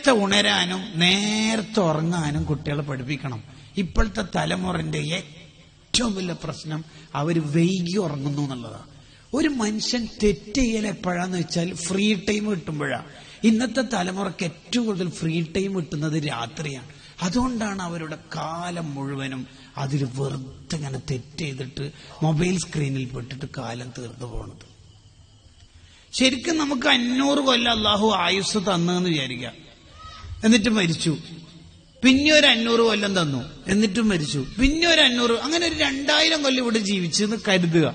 നേരത്തെ ഉണരാനും നേരത്തെ ഉറങ്ങാനും കുട്ടികളെ പഠിപ്പിക്കണം. ഇപ്പോഴത്തെ തലമുറന്റെ ഏറ്റവും വലിയ പ്രശ്നം അവർ വൈകി ഉറങ്ങുന്നു എന്നുള്ളതാണ്. ഒരു മനുഷ്യൻ തെറ്റ് ചെയ്യൽ എപ്പോഴാന്ന് വെച്ചാൽ ഫ്രീ ടൈം കിട്ടുമ്പോഴാ. ഇന്നത്തെ തലമുറയ്ക്ക് ഏറ്റവും കൂടുതൽ ഫ്രീ ടൈം കിട്ടുന്നത് രാത്രിയാണ്. അതുകൊണ്ടാണ് അവരുടെ കാലം മുഴുവനും അതിൽ വെറുതെ ഇങ്ങനെ തെറ്റ് ചെയ്തിട്ട് മൊബൈൽ സ്ക്രീനിൽ പെട്ടിട്ട് കാലം തീർന്നു പോണത്. ശരിക്കും നമുക്ക് അഞ്ഞൂറ് കൊല്ലം അള്ളാഹു ആയുസ് തന്നെന്ന് വിചാരിക്കാം. എന്നിട്ട് മരിച്ചു. പിന്നെ ഒരു അഞ്ഞൂറ് കൊല്ലം തന്നു. എന്നിട്ടും മരിച്ചു. പിന്നെ ഒരു അഞ്ഞൂറ് അങ്ങനെ ഒരു രണ്ടായിരം കൊല്ലം ഇവിടെ ജീവിച്ചു എന്ന് കരുതുക.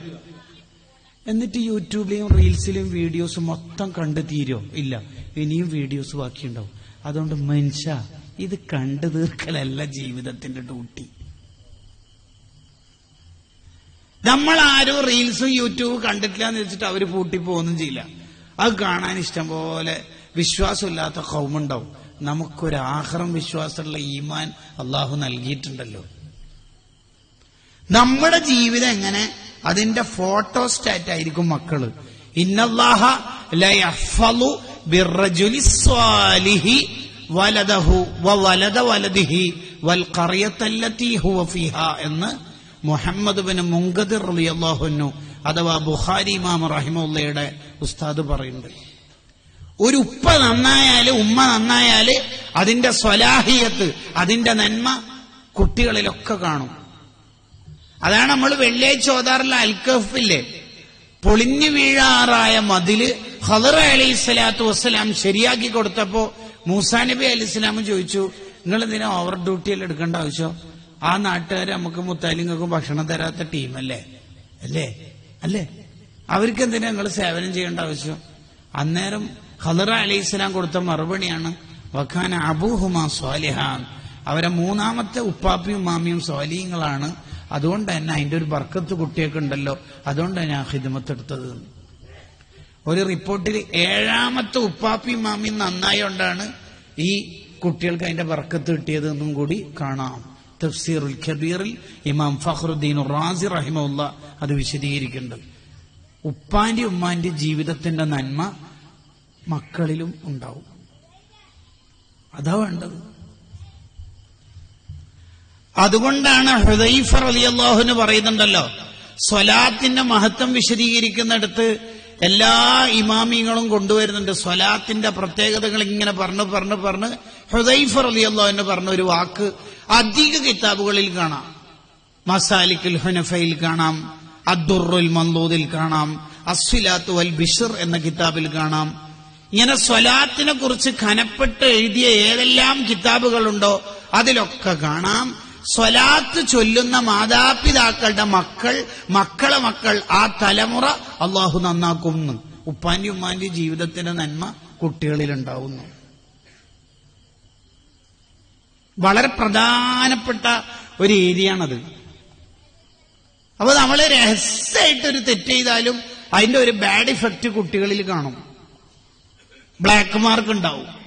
എന്നിട്ട് യൂട്യൂബിലെയും റീൽസിലെയും വീഡിയോസ് മൊത്തം കണ്ടു തീരോ? ഇല്ല. ഇനിയും വീഡിയോസ് ബാക്കിയുണ്ടാവും. അതുകൊണ്ട് മനുഷ്യ ഇത് കണ്ടു തീർക്കലല്ല ജീവിതത്തിന്റെ ഡ്യൂട്ടി. നമ്മൾ ആരും റീൽസും യൂട്യൂബ് കണ്ടിട്ടില്ല എന്ന് വെച്ചിട്ട് അവർ പൂട്ടി പോകുന്നും ചെയ്യില്ല. അത് കാണാൻ ഇഷ്ടം പോലെ വിശ്വാസമില്ലാത്ത കൗമുണ്ടാവും. നമുക്കൊരു ആഹ്റം വിശ്വാസമുള്ള ഈമാൻ അള്ളാഹു നൽകിയിട്ടുണ്ടല്ലോ. നമ്മുടെ ജീവിതം എങ്ങനെ? അതിന്റെ ഫോട്ടോ സ്റ്റാറ്റ് ആയിരിക്കും മക്കൾ. ഇന്നല്ലാഹ എന്ന് മുഹമ്മദ് ബിൻ മുങ്കദിർ റളിയല്ലാഹുന്നു അഥവാ ബുഹാരി ഇമാം റഹിമുള്ളയുടെ ഉസ്താദ് പറയുന്നുണ്ട്. ഒരു ഉപ്പ നന്നായാൽ ഉമ്മ നന്നായാൽ അതിന്റെ സ്വലാഹിയത്ത് അതിന്റെ നന്മ കുട്ടികളിലൊക്കെ കാണും. അതാണ് നമ്മൾ വെള്ളിയാഴ്ച ഓതാറുള്ള അൽക്കഫില്ലേ പൊളിഞ്ഞു വീഴാറായ മതിൽ ഹദർ അലി സ്വലാത്തു വസ്സലാം ശരിയാക്കി കൊടുത്തപ്പോ മൂസാ നബി അലി ഇസ്ലാം ചോദിച്ചു നിങ്ങൾ എന്തിനാ ഓവർ ഡ്യൂട്ടിയിൽ എടുക്കേണ്ട ആവശ്യം? ആ നാട്ടുകാർ നമുക്ക് മുത്താലിങ്ങൾക്കും ഭക്ഷണം തരാത്ത ടീമല്ലേ? അല്ലേ? അല്ലേ? അവർക്ക് എന്തിനാ നിങ്ങൾ സേവനം ചെയ്യേണ്ട ആവശ്യം? അന്നേരം ഹദർ അലൈഹി സ്വലാം കൊടുത്ത മറുപടിയാണ്. വഖാൻ അബൂഹുമാ സ്വാലിഹാൻ അവരെ മൂന്നാമത്തെ ഉപ്പാപ്പിയും മാമിയും സ്വാലിഹങ്ങളാണ് അതുകൊണ്ട് തന്നെ അതിന്റെ ഒരു ബർക്കത്ത് കുട്ടിയൊക്കെ ഉണ്ടല്ലോ. അതുകൊണ്ട് തന്നെ ആ ഹിദ്മത്തെടുത്തത് ഒരു റിപ്പോർട്ടിൽ ഏഴാമത്തെ ഉപ്പാപ്പിയും മാമിയും നന്നായോണ്ടാണ് ഈ കുട്ടികൾക്ക് അതിന്റെ ബർക്കത്ത് കിട്ടിയത് എന്നും കൂടി കാണാം. തഫ്സീറുൽ ഖബീറിൽ ഇമാം ഫഖറുദ്ദീൻ റാസി റഹിമുള്ള അത് വിശദീകരിക്കുന്നുണ്ട്. ഉപ്പാന്റെ ഉമ്മാന്റെ ജീവിതത്തിന്റെ നന്മ മക്കളിലും ഉണ്ടാവും. അതാ വേണ്ടത്. അതുകൊണ്ടാണ് ഹൃദൈഫർ അള്ളാഹുന് പറയുന്നുണ്ടല്ലോ സ്വലാത്തിന്റെ മഹത്വം വിശദീകരിക്കുന്നിടത്ത് എല്ലാ ഇമാമിങ്ങളും കൊണ്ടുവരുന്നുണ്ട്. സ്വലാത്തിന്റെ പ്രത്യേകതകൾ ഇങ്ങനെ പറഞ്ഞു പറഞ്ഞു പറഞ്ഞ്. ഹൃദൈഫർ അള്ളാഹുന് പറഞ്ഞ ഒരു വാക്ക് അധിക കിതാബുകളിൽ കാണാം. മസാലിക്കുൽ ഹുനഫയിൽ കാണാം അദ്ദുറുൽ മന്ദൂദിൽ കാണാം അസ്ഫിലാത്തു അൽ ബിഷർ എന്ന കിതാബിൽ കാണാം. ഇങ്ങനെ സ്വലാത്തിനെ കുറിച്ച് ഖനപ്പെട്ട് എഴുതിയ ഏതെല്ലാം കിതാബുകളുണ്ടോ അതിലൊക്കെ കാണാം. സ്വലാത്ത് ചൊല്ലുന്ന മാതാപിതാക്കളുടെ മക്കൾ മക്കളെ മക്കൾ ആ തലമുറ അള്ളാഹു നന്നാക്കുന്നു ഉപ്പാന്റെ ഉമ്മാന്റെ ജീവിതത്തിന്റെ നന്മ കുട്ടികളിലുണ്ടാവുന്നു. വളരെ പ്രധാനപ്പെട്ട ഒരു ഏരിയയാണത്. അപ്പൊ നമ്മൾ രഹസ്യമായിട്ട് ഒരു തെറ്റ് ചെയ്താലും അതിന്റെ ഒരു ബാഡ് ഇഫക്റ്റ് കുട്ടികളിൽ കാണും. ബ്ലാക്ക് മാർക്ക് ഉണ്ടാവും